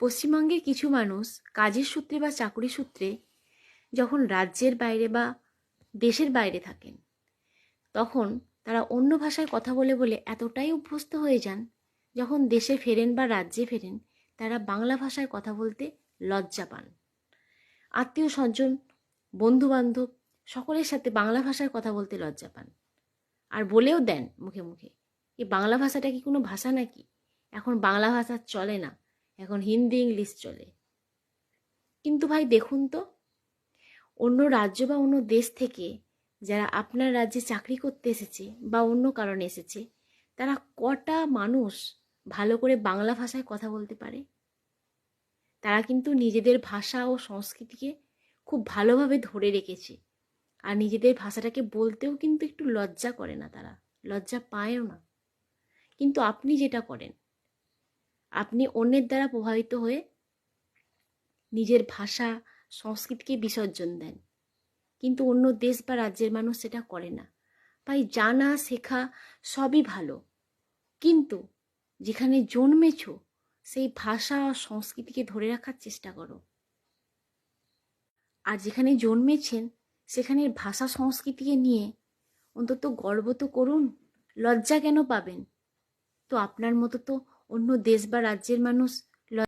পশ্চিমবঙ্গের কিছু মানুষ কাজের সূত্রে বা চাকরি সূত্রে যখন রাজ্যের বাইরে বা দেশের বাইরে থাকেন, তখন তারা অন্য ভাষায় কথা বলে বলে এতটাই অভ্যস্ত হয়ে যান, যখন দেশে ফেরেন বা রাজ্যে ফেরেন, তারা বাংলা ভাষায় কথা বলতে লজ্জা পান। আত্মীয় স্বজন, বন্ধুবান্ধব সকলের সাথে বাংলা ভাষায় কথা বলতে লজ্জা পান। আর বলেও দেন মুখে মুখে এই বাংলা ভাষাটা কি কোনো ভাষা নাকি? এখন বাংলা ভাষা চলে না। এখন হিন্দি, ইংলিশ চলে। কিন্তু ভাই দেখুন তো, অন্য রাজ্য বা অন্য দেশ থেকে যারা আপনার রাজ্যে চাকরি করতে এসেছে বা অন্য কারণে এসেছে, তারা কটা মানুষ ভালো করে বাংলা ভাষায় কথা বলতে পারে? তারা কিন্তু নিজেদের ভাষা ও সংস্কৃতিকে খুব ভালোভাবে ধরে রেখেছে। আর নিজেদের ভাষাটাকে বলতেও কিন্তু একটু লজ্জা করে না তারা, লজ্জা পায়ও না। কিন্তু আপনি যেটা করেন আপনি অন্যের দ্বারা প্রভাবিত হয়ে নিজের ভাষা, সংস্কৃতিকে বিসর্জন দেন। কিন্তু অন্য দেশ বা রাজ্যের মানুষ সেটা করে না। তাই জানা, শেখা সবই ভালো। কিন্তু যেখানে জন্মেছ, সেই ভাষা ও সংস্কৃতিকে ধরে রাখার চেষ্টা করো। আর যেখানে জন্মেছেন সেখানের ভাষা, সংস্কৃতিকে নিয়ে অন্তত গর্ব তো করুন, লজ্জা কেন পাবেন? তো আপনার মতো তো অন্য দেশ বা রাজ্যের মানুষ